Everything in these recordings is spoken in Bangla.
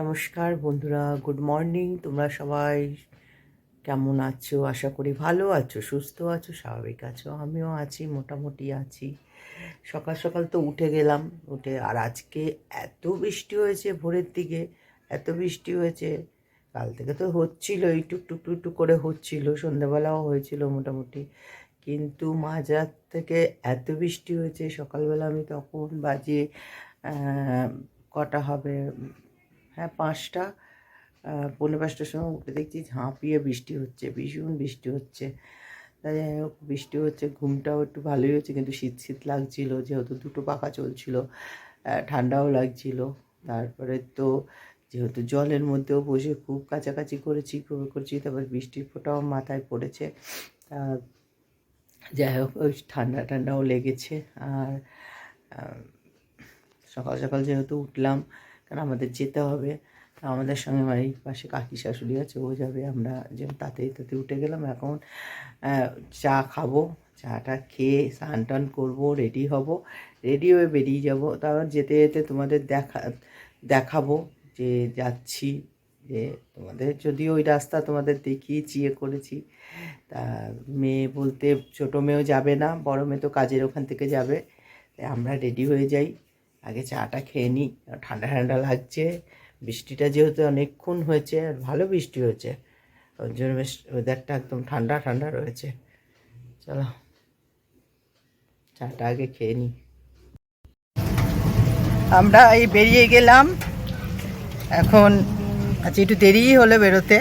নমস্কার বন্ধুরা, গুড মর্নিং। তোমরা সবাই কেমন আছো? আশা করি ভালো আছো, সুস্থ আছো, স্বাভাবিক আছো, আমিও আছি, মোটামুটি আছি। সকাল সকাল তো উঠে গেলাম, উঠে আর আজকে এত বৃষ্টি হয়েছে ভোরের দিকে, এত বৃষ্টি হয়েছে। কাল থেকে তো হচ্ছিল এই টুক টুক করে হচ্ছিল সন্ধ্যাবেলাও হয়েছিল মোটামুটি। কিন্তু মাঝরাত থেকে এত বৃষ্টি হয়েছে, সকালবেলা আমি তখন বাজে কটা হবে? হ্যাঁ পাঁচটা। পৌনে পাঁচটার সময় উঠে দেখছি ঝাঁপিয়ে বৃষ্টি হচ্ছে, ভীষণ বৃষ্টি হচ্ছে। তাই বৃষ্টি হচ্ছে, ঘুমটাও একটু ভালোই হচ্ছে, কিন্তু শীত শীত লাগছিল, যেহেতু দুটো পাখা চলছিল ঠান্ডাও লাগছিল। তারপরে তো যেহেতু জলের মধ্যেও বসে খুব কাছাকাছি করেছি করে করেছি, তারপর বৃষ্টির ফোঁটাও মাথায় পড়েছে। তা যাই হোক, ওই ঠান্ডা ঠান্ডাও লেগেছে। আর সকাল সকাল যেহেতু উঠলাম কারণ আমাদের যেতে হবে। আমাদের সঙ্গে আমার এই পাশে কাকি শাশুড়ি আছে, ও যাবে। আমরা যে তাতে তাতে উঠে গেলাম এখন। চা খাব, চাটা খেয়ে স্নান টান করব রেডি হব। রেডি হয়ে বেরিয়ে যাব। তারপর যেতে যেতে তোমাদের দেখা, দেখাবো যে যাচ্ছি, যে তোমাদের যদি ওই রাস্তা তোমাদের দেখিয়েছি ইয়ে করেছি। তা মেয়ে বলতে ছোটো মেয়েও যাবে না, বড় মেয়ে তো কাজের ওখান থেকে যাবে। তাই আমরা রেডি হয়ে যাই। আগে চাটা খেয়ে নিই। ঠান্ডা ঠান্ডা লাগছে। বৃষ্টিটা যেহেতু অনেকক্ষণ হয়েছে, আর ভালো বৃষ্টি হয়েছে, ওর জন্য বেশ ওয়েদারটা একদম ঠান্ডা ঠান্ডা রয়েছে। চলো, চাটা আগে খেয়ে নিই। আমরা এই বেরিয়ে গেলাম। এখন আচ্ছা একটু দেরিই হলো বেরোতে।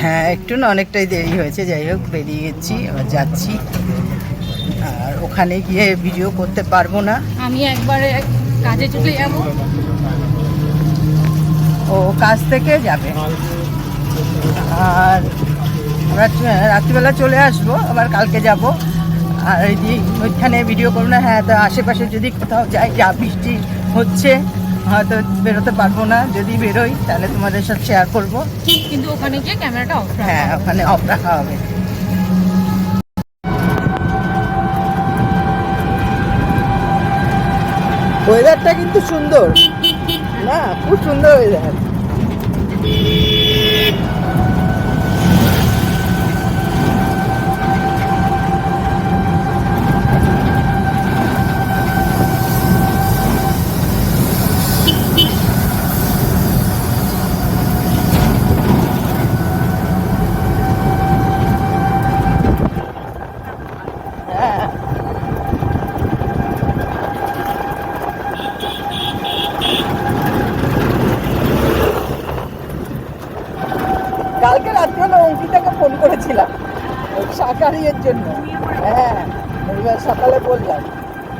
হ্যাঁ একটু না অনেকটাই দেরি হয়েছে যাই হোক বেরিয়ে গেছি এবার যাচ্ছি। আর ওখানে গিয়ে ভিডিও করতে পারব না। আমি একবারে কাজে চলে যাব। ও কাজ থেকে যাবে। আর আমরা রাত্রিবেলা চলে আসব আবার কালকে যাব। আর ওইখানে ভিডিও করব না হ্যাঁ তো আশেপাশে যদি কোথাও যাই যা বৃষ্টি হচ্ছে হয়তো বেরোতে পারব না। যদি বেরোই তাহলে তোমাদের সাথে শেয়ার করব। কিন্তু ওখানে গিয়ে ক্যামেরাটা অফ হ্যাঁ ওখানে অফ রাখা হবে। ওয়েদারটা কিন্তু সুন্দর। না খুব সুন্দর ওয়েদার হ্যাঁ কালকে রাত্রে অঙ্কিতাকে ফোন করেছিলাম ওই শাকারিয়ের জন্য। হ্যাঁ এবার সকালে বললাম।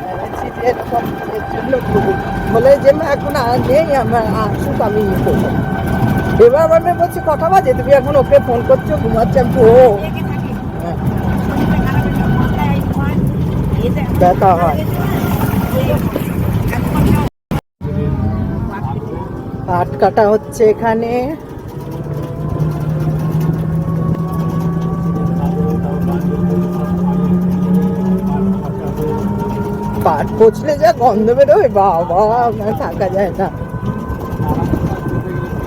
হ্যাঁ, এরকম এর জন্য বলে যে মা এখন নেই আমার আসুক আমি ইয়ে করব। এবার আমার মেয়ে বলছে কটা বাজে তুমি এখন ওকে ফোন করছ ঘুমাচ্ছে আমি ও। হ্যাঁ, ব্যথা হয়। পাট কাটা হচ্ছে এখানে। পাট পচলে যা গন্ধ বেরোয়, বাবা, আমার থাকা যায় না।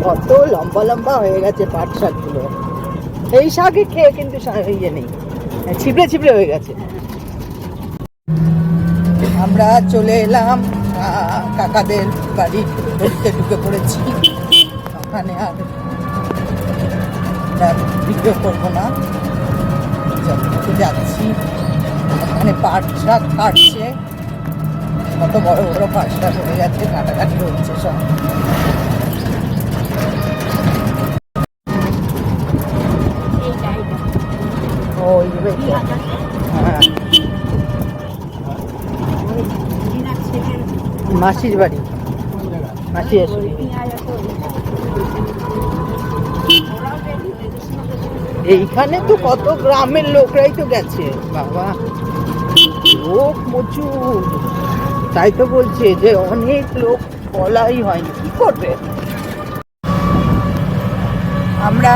কত লম্বা লম্বা হয়ে গেছে পাট শাকগুলো। এই শাকে খেয়ে কিন্তু ইয়ে নেই ছিপড়ে ছিপড়ে হয়ে গেছে। আমরা চলে এলাম কাকাদের বাড়ি। ঢুকতে ঢুকে পড়েছি। ওখানে আর ভিডিও করব না। যাচ্ছি। ওখানে পাট শাক কাটছে। কত বড় বড় শাক হয়ে যাচ্ছে, কাটাকাটি হচ্ছে সব। হ্যাঁ। মাসির বাড়ি। মাসি আসবে এইখানে তো কত গ্রামের লোকরাই তো গেছে। বাবা, লোক প্রচুর। তাই তো বলছে যে অনেক লোক বলাই হয়নি। কি করবে? আমরা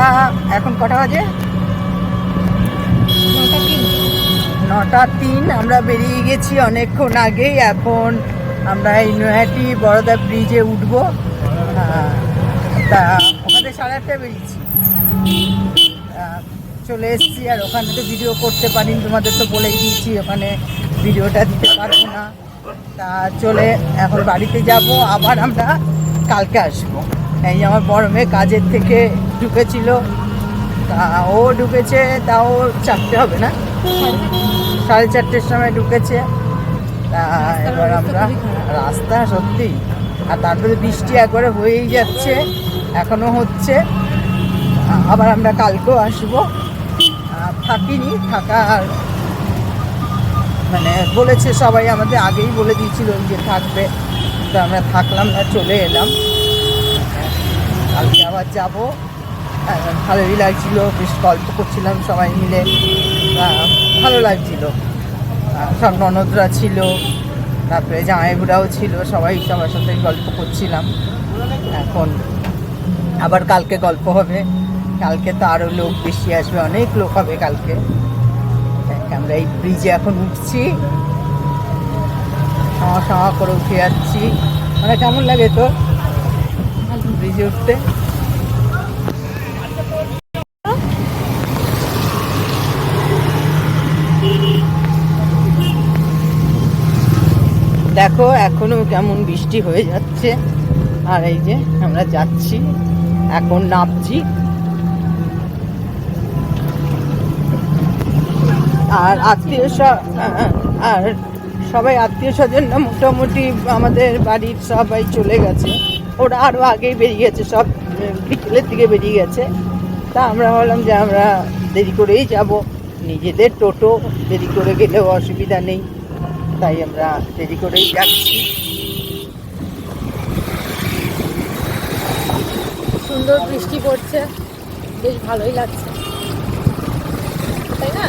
এখন কটা বাজে? নটা তিন। আমরা বেরিয়ে গেছি অনেকক্ষণ আগেই। এখন আমরা এই নৈহাটি বড়দা ব্রিজে উঠব। তা ওখানে সাড়ে আটটা বেরিয়েছি। চলে এসেছি আর ওখানে তো ভিডিও করতে পারিনি তোমাদের তো বলেই দিয়েছি ওখানে ভিডিওটা দিতে পারব না। তা চলে এখন বাড়িতে যাব, আবার আমরা কালকে আসব। এই আমার বড় মেয়ে কাজের থেকে ঢুকেছিল। তা ও ঢুকেছে তাও চারটে হবে না? সাড়ে চারটের সময় ঢুকেছে। তা এবার আমরা রাস্তা সত্যি, আর তারপরে বৃষ্টি একবারে হয়েই যাচ্ছে, এখনও হচ্ছে। আবার আমরা কালকেও আসব। থাকিনি, থাকার মানে বলেছে সবাই আমাদের আগেই বলে দিয়েছিল যে থাকবে। তো আমরা থাকলাম না চলে এলাম। কালকে আবার যাব। আর ভালোই লাগছিল বেশ গল্প করছিলাম সবাই মিলে। আহ, ভালো লাগছিল। সব ননদরা ছিল তারপরে জামাইবুড়াও ছিল সবাই সবার সাথে গল্প করছিলাম। এখন আবার কালকে গল্প হবে। কালকে তো আরও লোক বেশি আসবে অনেক লোক হবে কালকে। আমরা এই ব্রিজে এখন উঠছি। সামা সামা করে উঠে যাচ্ছি। মানে কেমন লাগে তো? ব্রিজে উঠতে। দেখো, এখনও কেমন বৃষ্টি হয়ে যাচ্ছে। আর এই যে আমরা যাচ্ছি। এখন নামছি আর আত্মীয় আর সবাই আত্মীয় স্বজনরা মোটামুটি আমাদের বাড়ির সবাই চলে গেছে। ওরা আরও আগেই বেরিয়ে গেছে, সব বিকেলের দিকে বেরিয়ে গেছে। তা আমরা ভাবলাম যে আমরা দেরি করেই যাব। নিজেদের টোটো, দেরি করে গেলেও অসুবিধা নেই। তাই আমরা দেরি করেই যাচ্ছি। সুন্দর বৃষ্টি পড়ছে, বেশ ভালোই লাগছে। তাই না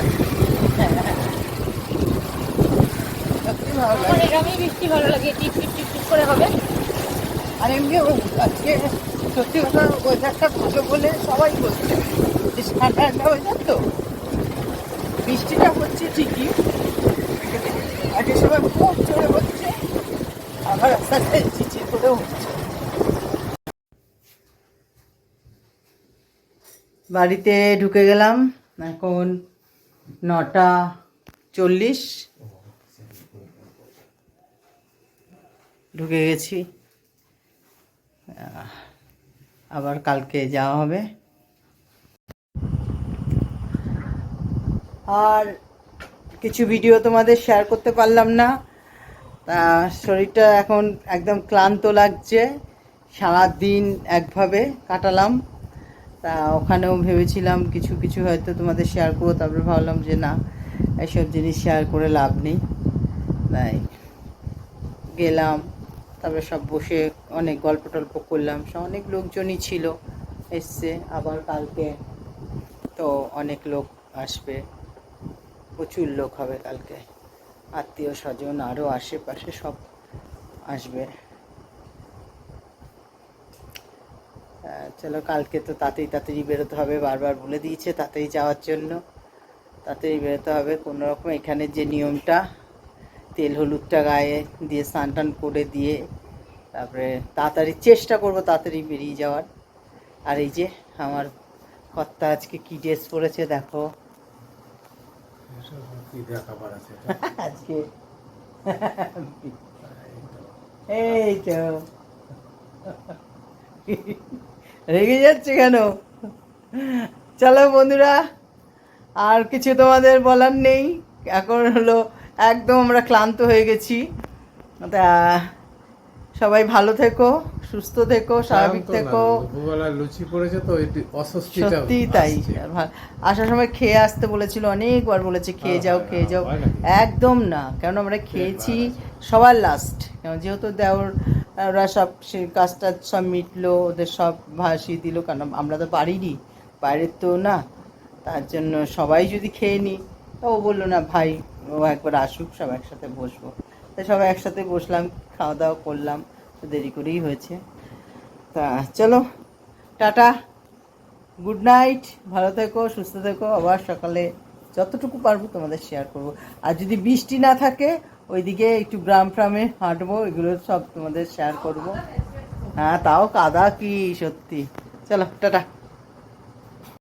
সত্যি ভালো আমার লাগে এরকমই বৃষ্টি ভালো লাগে, টিপ টিপ টিপ করে হবে। আর এমনি আজকে সত্যি কথা ওয়েদারটা ভালো বলে সবাই বলছে। যে ঠান্ডা ঠান্ডা ওয়েদার তো। বৃষ্টিটা হচ্ছে ঠিকই। যে সময় খুব জোরে হচ্ছে আবার আস্তে আস্তে চিচির করেও হচ্ছে বাড়িতে ঢুকে গেলাম এখন নটা চল্লিশ। ঢুকে গেছি। আবার কালকে যাওয়া হবে। আর কিছু ভিডিও তোমাদের শেয়ার করতে পারলাম না। শরীরটা এখন একদম ক্লান্ত লাগছে। সারা দিন একভাবে কাটালাম। তা ওখানেও ভেবেছিলাম কিছু কিছু হয়তো তোমাদের শেয়ার করব। তারপরে ভাবলাম যে না, এসব জিনিস শেয়ার করে লাভ নেই। তাই গেলাম। তারপরে সব বসে অনেক গল্প টল্প করলাম। সব অনেক লোকজনই ছিল, এসছে, আবার কালকে তো অনেক লোক আসবে। প্রচুর লোক হবে কালকে। আত্মীয় স্বজন আরও আশেপাশে সব আসবে। চলো কালকে তো তাড়াতাড়ি তাড়াতাড়ি বেরোতে হবে, বারবার বলে দিয়েছে তাড়াতাড়ি যাওয়ার জন্য। তাড়াতাড়ি বেরোতে হবে। কোনো রকম এখানে যে নিয়মটা তেল হলুদটা গায়ে দিয়ে স্নান টান করে দিয়ে তারপরে তাড়াতাড়ি চেষ্টা করব তাড়াতাড়ি বেরিয়ে যাওয়ার। আর এই যে আমার কর্তা আজকে কি ড্রেস পরেছে দেখো। আজকে এই তো। রেগে যাচ্ছে কেন? চলো বন্ধুরা, আর কিছু তোমাদের বলার নেই। এখন হলো একদম আমরা ক্লান্ত হয়ে গেছি। তা সবাই ভালো থেকো সুস্থ থেকো স্বাভাবিক থেকো। লুচি পড়েছে তো সত্যি তাই। আসার সময় খেয়ে আসতে বলেছিল অনেকবার বলেছে খেয়ে যাও খেয়ে যাও। একদম না কারণ আমরা খেয়েছি সবার লাস্ট যেহেতু দেওর ওরা সব সে কাজটা সব মিটলো ওদের সব ভাসিয়ে দিল কারণ আমরা তো পারিনি বাইরের তো না। তার জন্য সবাই যদি খেয়ে নিই তা ও বলল না ভাই ও একবার আসুক, সব একসাথে বসবো। তাই সবাই একসাথে বসলাম খাওয়া দাওয়া করলাম, তো দেরি করেই হয়েছে। তা চলো, টাটা, গুড নাইট, ভালো থেকো, সুস্থ থেকো, আবার সকালে যতটুকু পারব তোমাদের শেয়ার করব। আর যদি বৃষ্টি না থাকে, ওইদিকে একটু গ্রাম ফ্রামে হাঁটবো, এগুলো সব তোমাদের শেয়ার করব। হ্যাঁ তাও কাদা কি, সত্যি। চলো, টাটা।